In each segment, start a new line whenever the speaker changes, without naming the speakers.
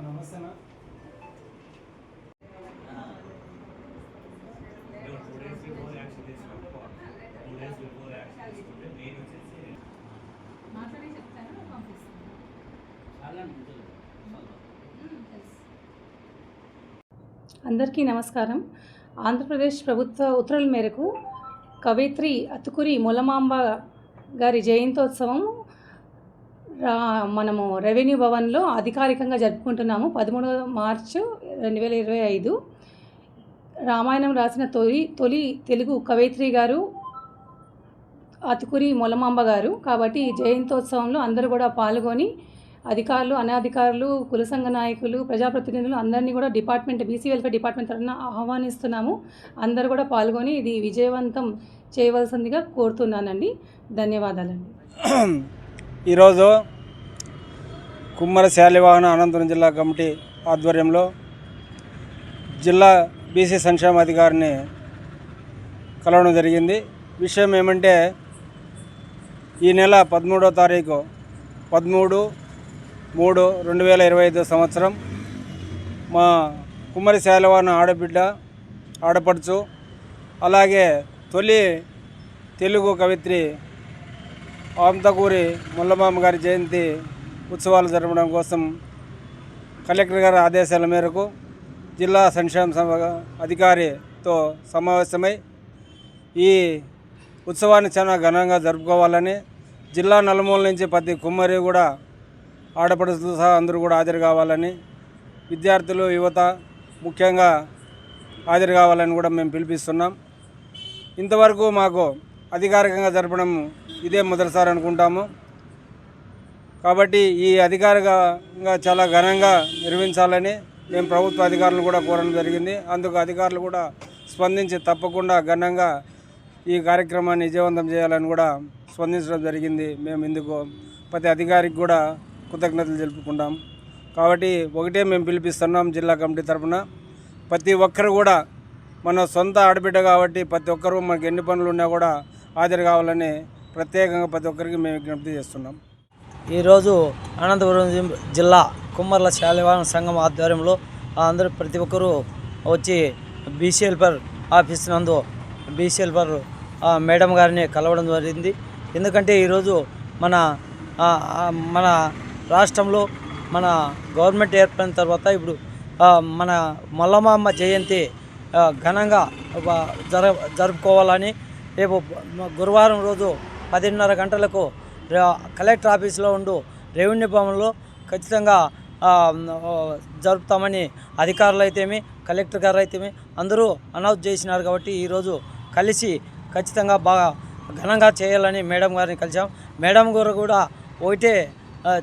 నమస్తేనా
two days before action two days before action తీసుకుంటే main వచ్చేసి
మాట్లాడి చెప్తాను పంపిస్తాను
అందరికీ నమస్కారం. ఆంధ్రప్రదేశ్ ప్రభుత్వ ఉత్తర్వుల మేరకు కవిత్రి అతుకురి ములమాంబ గారి జయంతోత్సవం రా మనము రెవెన్యూ భవన్లో అధికారికంగా జరుపుకుంటున్నాము. పదమూడవ మార్చు రెండు వేల ఇరవై ఐదు రామాయణం రాసిన తొలి తొలి తెలుగు కవయిత్రి గారు అతుకురి మొలమాంబ గారు. కాబట్టి ఈ జయంతోత్సవంలో అందరూ కూడా పాల్గొని అధికారులు అనాధికారులు కుల సంఘ నాయకులు ప్రజాప్రతినిధులు అందరినీ కూడా డిపార్ట్మెంట్ బీసీ వెల్ఫేర్ డిపార్ట్మెంట్ తరఫున ఆహ్వానిస్తున్నాము. అందరు కూడా పాల్గొని ఇది విజయవంతం చేయవలసిందిగా కోరుతున్నానండి. ధన్యవాదాలండి.
ఈరోజు కుమ్మర శాలివాహన అనంతపురం జిల్లా కమిటీ ఆధ్వర్యంలో జిల్లా బీసీ సంక్షేమ అధికారిని కలవడం జరిగింది. విషయం ఏమంటే ఈ నెల పదమూడో తారీఖు పదమూడు మూడు రెండు వేల ఇరవై ఐదో సంవత్సరం మా కుమ్మరి శాలవాన ఆడబిడ్డ ఆడపడుచు అలాగే తొలి తెలుగు కవిత్రి ఆంతకూరి ముల్లమామ గారి జయంతి ఉత్సవాలు జరపడం కోసం కలెక్టర్ గారి ఆదేశాల మేరకు జిల్లా సంక్షేమ సభ అధికారితో సమావేశమై ఈ ఉత్సవాన్ని చాలా ఘనంగా జరుపుకోవాలని జిల్లా నలుమూల నుంచి ప్రతి కుమ్మరి కూడా ఆడపడుచులు సహా అందరూ కూడా హాజరు కావాలని విద్యార్థులు యువత ముఖ్యంగా హాజరు కావాలని కూడా మేము పిలిపిస్తున్నాం. ఇంతవరకు మాకు అధికారికంగా జరపడం ఇదే మొదటిసారి అనుకుంటాము. కాబట్టి ఈ అధికారికంగా చాలా ఘనంగా నిర్వహించాలని మేము ప్రభుత్వ అధికారులను కూడా కోరడం జరిగింది. అందుకు అధికారులు కూడా స్పందించి తప్పకుండా ఘనంగా ఈ కార్యక్రమాన్ని విజయవంతం చేయాలని కూడా స్పందించడం జరిగింది. మేము ఇందుకు ప్రతి అధికారికి కూడా కృతజ్ఞతలు తెలుపుకుంటాం. కాబట్టి ఒకటే మేము పిలిపిస్తున్నాం జిల్లా కమిటీ తరఫున. ప్రతి ఒక్కరు కూడా మన సొంత ఆడబిడ్డ కాబట్టి ప్రతి ఒక్కరూ మనకి ఎన్ని పనులు ఉన్నా కూడా హాజరు కావాలని ప్రత్యేకంగా ప్రతి ఒక్కరికి మేము విజ్ఞప్తి చేస్తున్నాం.
ఈరోజు అనంతపురం జిల్లా కుమ్మర్ల శాలివాన సంఘం ఆధ్వర్యంలో అందరూ ప్రతి ఒక్కరూ వచ్చి బీసీఎల్పర్ ఆఫీస్ నందు బీసీఎల్పర్ మేడం గారిని కలవడం జరిగింది. ఎందుకంటే ఈరోజు మన మన రాష్ట్రంలో మన గవర్నమెంట్ ఏర్పడిన తర్వాత ఇప్పుడు మన మల్లమామ జయంతి ఘనంగా జర జరుపుకోవాలని రేపు గురువారం రోజు పదిన్నర గంటలకు కలెక్టర్ ఆఫీస్లో ఉండు రెవెన్యూ భవన్లో ఖచ్చితంగా జరుపుతామని అధికారులు అయితేమి కలెక్టర్ గారు అయితేమి అందరూ అనౌన్స్ చేసినారు కాబట్టి ఈరోజు కలిసి ఖచ్చితంగా బాగా ఘనంగా చేయాలని మేడం గారిని కలిసాం. మేడం గారు కూడా ఒకటే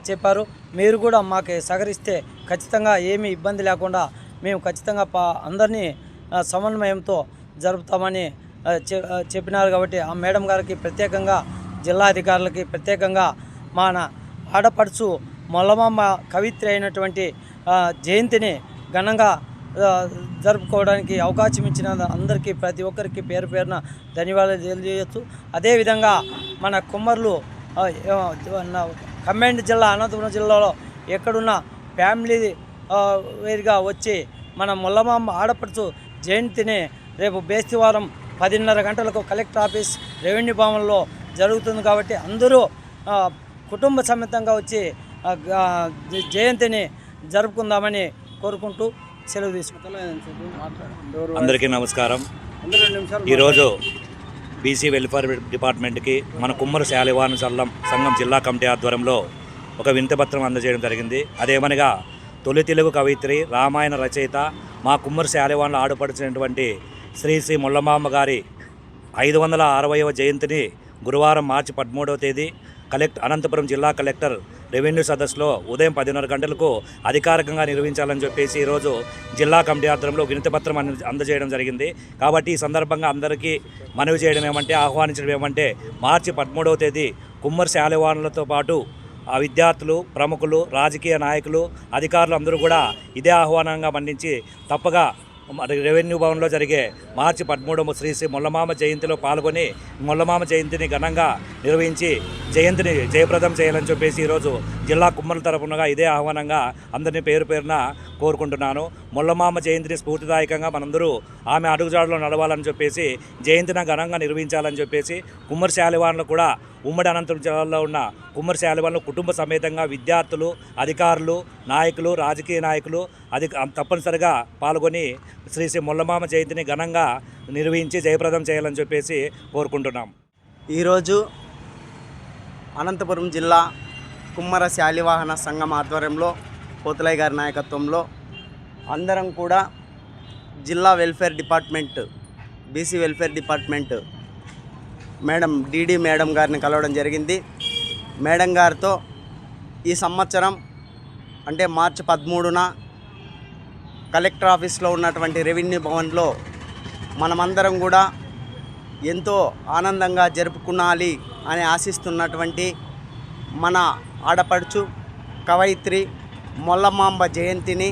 చెప్పారు. మీరు కూడా మాకు సహకరిస్తే ఖచ్చితంగా ఏమీ ఇబ్బంది లేకుండా మేము ఖచ్చితంగా పా అందరినీ సమన్వయంతో జరుపుతామని చె- చెప్పినారు కాబట్టి ఆ మేడం గారికి ప్రత్యేకంగా జిల్లా అధికారులకి ప్రత్యేకంగా మన ఆడపడుచు మొల్లమామ కవిత్రి అయినటువంటి జయంతిని ఘనంగా జరుపుకోవడానికి అవకాశం ఇచ్చిన అందరికీ ప్రతి ఒక్కరికి పేరు పేరున ధన్యవాదాలు తెలియజేయచ్చు అదేవిధంగా మన కుమ్మర్లు కంబైండ్ జిల్లా అనంతపురం జిల్లాలో ఎక్కడున్న ఫ్యామిలీ వేరుగా వచ్చి మన ముల్లమామ ఆడపడుచు జయంతిని రేపు బేస్తివారం పదిన్నర గంటలకు కలెక్టర్ ఆఫీస్ రెవెన్యూ భవన్లో జరుగుతుంది కాబట్టి అందరూ కుటుంబ సమేతంగా వచ్చి జయంతిని జరుపుకుందామని కోరుకుంటూ సెలవు తీసుకుంటాం
అందరికీ నమస్కారం.
అందరూ రెండు నిమిషాలు
ఈరోజు బీసీ వెల్ఫేర్ డిపార్ట్మెంట్కి మన కుమ్మరి శాలివాన సల్లం సంఘం జిల్లా కమిటీ ఆధ్వర్యంలో ఒక వింతపత్రం అందజేయడం జరిగింది. అదేమనగా తొలి తెలుగు కవిత్రి రామాయణ రచయిత మా కుమ్మరి శాలివాన్లో ఆడుపడిచినటువంటి శ్రీ శ్రీ ముల్లమామ గారి ఐదు వందల అరవైవ జయంతిని గురువారం మార్చి పదమూడవ తేదీ కలెక్ట్ అనంతపురం జిల్లా కలెక్టర్ రెవెన్యూ సదస్సులో ఉదయం పదిన్నర గంటలకు అధికారికంగా నిర్వహించాలని చెప్పేసి ఈరోజు జిల్లా కమిటీ ఆధ్వర్యంలో వినతిపత్రం అందజేయడం జరిగింది. కాబట్టి ఈ సందర్భంగా అందరికీ మనవి చేయడం ఏమంటే ఆహ్వానించడం ఏమంటే మార్చి పదమూడవ తేదీ కుమ్మరి శాలివానులతో పాటు ఆ విద్యార్థులు ప్రముఖులు రాజకీయ నాయకులు అధికారులు అందరూ కూడా ఇదే ఆహ్వానంగా మండించి తప్పగా రెవెన్యూ భవన్లో జరిగే మార్చి పదమూడవ శ్రీ శ్రీ మొల్లమామ జయంతిలో పాల్గొని మొల్లమామ జయంతిని ఘనంగా నిర్వహించి జయంతిని జయప్రదం చేయాలని చెప్పేసి ఈరోజు జిల్లా కుమ్మల తరపునగా ఇదే ఆహ్వానంగా అందరినీ పేరు పేరున కోరుకుంటున్నాను. మొల్లమామ జయంతిని స్ఫూర్తిదాయకంగా మనందరూ ఆమె అడుగుజాడలో నడవాలని చెప్పేసి జయంతిని ఘనంగా నిర్వహించాలని చెప్పేసి కుమ్మరి శాలివాన్లు కూడా ఉమ్మడి అనంతపురం జిల్లాలో ఉన్న కుమ్మరి శాలివాన్లు కుటుంబ సమేతంగా విద్యార్థులు అధికారులు నాయకులు రాజకీయ నాయకులు అది తప్పనిసరిగా పాల్గొని శ్రీ శ్రీ ముల్లమామ జయంతిని ఘనంగా నిర్వహించి జయప్రదం చేయాలని చెప్పేసి కోరుకుంటున్నాం.
ఈరోజు అనంతపురం జిల్లా కుమ్మర శాలివాహన సంఘం ఆధ్వర్యంలో పోతులయ్య గారి నాయకత్వంలో అందరం కూడా జిల్లా welfare department BC welfare department madam DD madam గారిని కలవడం జరిగింది. మేడం గారితో ఈ సంవత్సరం అంటే మార్చి పదమూడున కలెక్టర్ ఆఫీస్లో ఉన్నటువంటి రెవెన్యూ భవన్లో మనమందరం కూడా ఎంతో ఆనందంగా జరుపుకునాలి అని ఆశిస్తున్నటువంటి మన ఆడపడుచు కవయిత్రి మొల్లమాంబ జయంతిని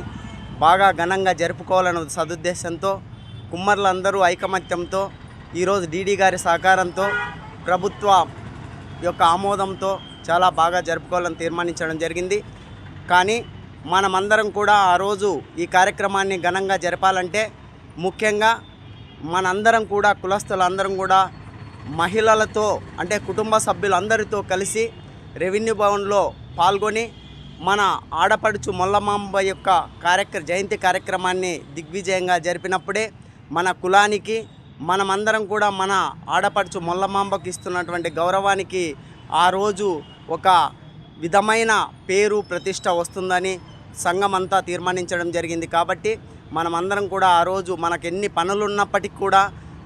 బాగా ఘనంగా జరుపుకోవాలన్న సదుద్దేశంతో కుమ్మర్లందరూ ఐకమత్యంతో ఈరోజు డీడీ గారి సహకారంతో ప్రభుత్వ యొక్క ఆమోదంతో చాలా బాగా జరుపుకోవాలని తీర్మానించడం జరిగింది. కానీ మనమందరం కూడా ఆ రోజు ఈ కార్యక్రమాన్ని ఘనంగా జరపాలంటే ముఖ్యంగా మనందరం కూడా కులస్తులందరం కూడా మహిళలతో అంటే కుటుంబ సభ్యులందరితో కలిసి రెవెన్యూ భవన్లో పాల్గొని మన ఆడపడుచు మొల్లమాంబ యొక్క కార్యక్ర జయంతి కార్యక్రమాన్ని దిగ్విజయంగా జరిపినప్పుడే మన కులానికి మనమందరం కూడా మన ఆడపడుచు మొల్లమాంబకి ఇస్తున్నటువంటి గౌరవానికి ఆ రోజు ఒక విధమైన పేరు ప్రతిష్ట వస్తుందని సంఘం అంతా తీర్మానించడం జరిగింది కాబట్టి మనమందరం కూడా ఆ రోజు మనకు ఎన్ని పనులు ఉన్నప్పటికీ కూడా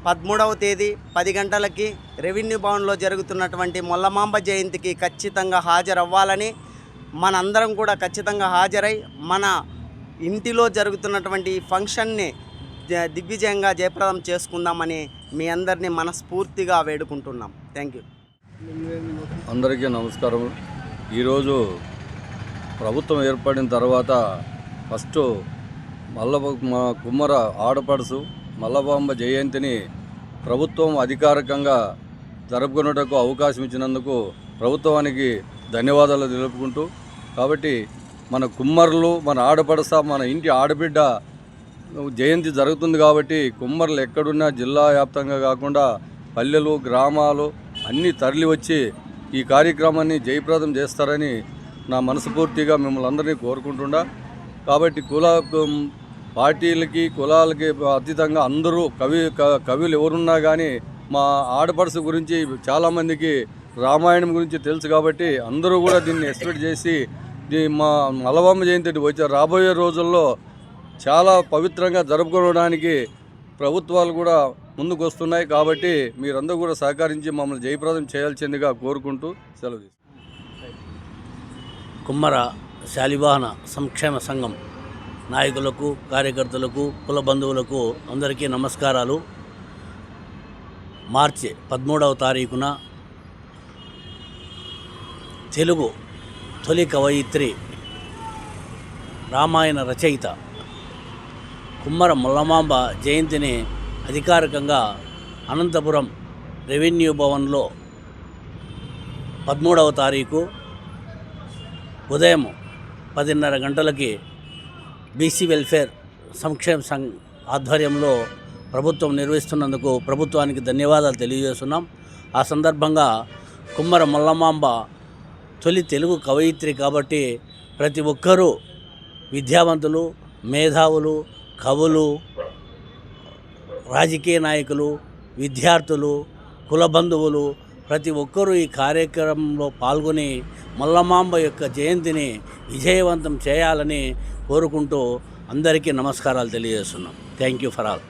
పదమూడవ తేదీ పది గంటలకి రెవెన్యూ భవన్లో జరుగుతున్నటువంటి మొల్లమాంబ జయంతికి ఖచ్చితంగా హాజరవ్వాలని మనందరం కూడా ఖచ్చితంగా హాజరై మన ఇంటిలో జరుగుతున్నటువంటి ఈ ఫంక్షన్ని దిగ్విజయంగా జయప్రదం చేసుకుందామని మీ అందరినీ మనస్ఫూర్తిగా వేడుకుంటున్నాం. థ్యాంక్ యూ
అందరికీ నమస్కారం ఈరోజు ప్రభుత్వం ఏర్పడిన తర్వాత ఫస్ట్ మల్ల కుమ్మర ఆడపడుసు మల్లబాంబ జయంతిని ప్రభుత్వం అధికారికంగా జరుపుకున్నటకు అవకాశం ఇచ్చినందుకు ప్రభుత్వానికి ధన్యవాదాలు తెలుపుకుంటూ కాబట్టి మన కుమ్మరులు మన ఆడపడస మన ఇంటి ఆడబిడ్డ జయంతి జరుగుతుంది కాబట్టి కుమ్మర్లు ఎక్కడున్నా జిల్లా వ్యాప్తంగా కాకుండా పల్లెలు గ్రామాలు అన్నీ తరలి వచ్చి ఈ కార్యక్రమాన్ని జయప్రదం చేస్తారని నా మనస్ఫూర్తిగా మిమ్మల్ని అందరినీ కోరుకుంటుండా కాబట్టి కుల పార్టీలకి కులాలకి అతీతంగా అందరూ కవి క- కవులు ఎవరున్నా కానీ మా ఆడపడుసు గురించి చాలామందికి రామాయణం గురించి తెలుసు కాబట్టి అందరూ కూడా దీన్ని ఎక్స్పెక్ట్ చేసి దీ మా మలవమ్మ జయంతి వచ్చే రాబోయే రోజుల్లో చాలా పవిత్రంగా జరుపుకోవడానికి ప్రభుత్వాలు కూడా ముందుకు వస్తున్నాయి కాబట్టి మీరందరూ కూడా సహకరించి మమ్మల్ని జయప్రదం చేయాల్సిందిగా కోరుకుంటూ సెలవు
కుమ్మర శాలివాహన సంక్షేమ సంఘం నాయకులకు కార్యకర్తలకు కుల బంధువులకు అందరికీ నమస్కారాలు. మార్చి పదమూడవ తారీఖున తెలుగు తొలి కవయిత్రి రామాయణ రచయిత కుమ్మర ముల్లమాంబ జయంతిని అధికారికంగా అనంతపురం రెవెన్యూ భవన్లో పదమూడవ తారీఖు ఉదయం పదిన్నర గంటలకి బీసీ వెల్ఫేర్ సంక్షేమ సంఘ్ ఆధ్వర్యంలో ప్రభుత్వం నిర్వహిస్తున్నందుకు ప్రభుత్వానికి ధన్యవాదాలు తెలియజేస్తున్నాం. ఆ సందర్భంగా కుమ్మర మల్లమాంబ తొలి తెలుగు కవయిత్రి కాబట్టి ప్రతి ఒక్కరూ విద్యావంతులు మేధావులు కవులు రాజకీయ నాయకులు విద్యార్థులు కుల బంధువులు ప్రతి ఒక్కరూ ఈ కార్యక్రమంలో పాల్గొని మల్లమాంబ యొక్క జయంతిని విజయవంతం చేయాలని కోరుకుంటూ అందరికీ నమస్కారాలు తెలియజేస్తున్నాం. Thank you for all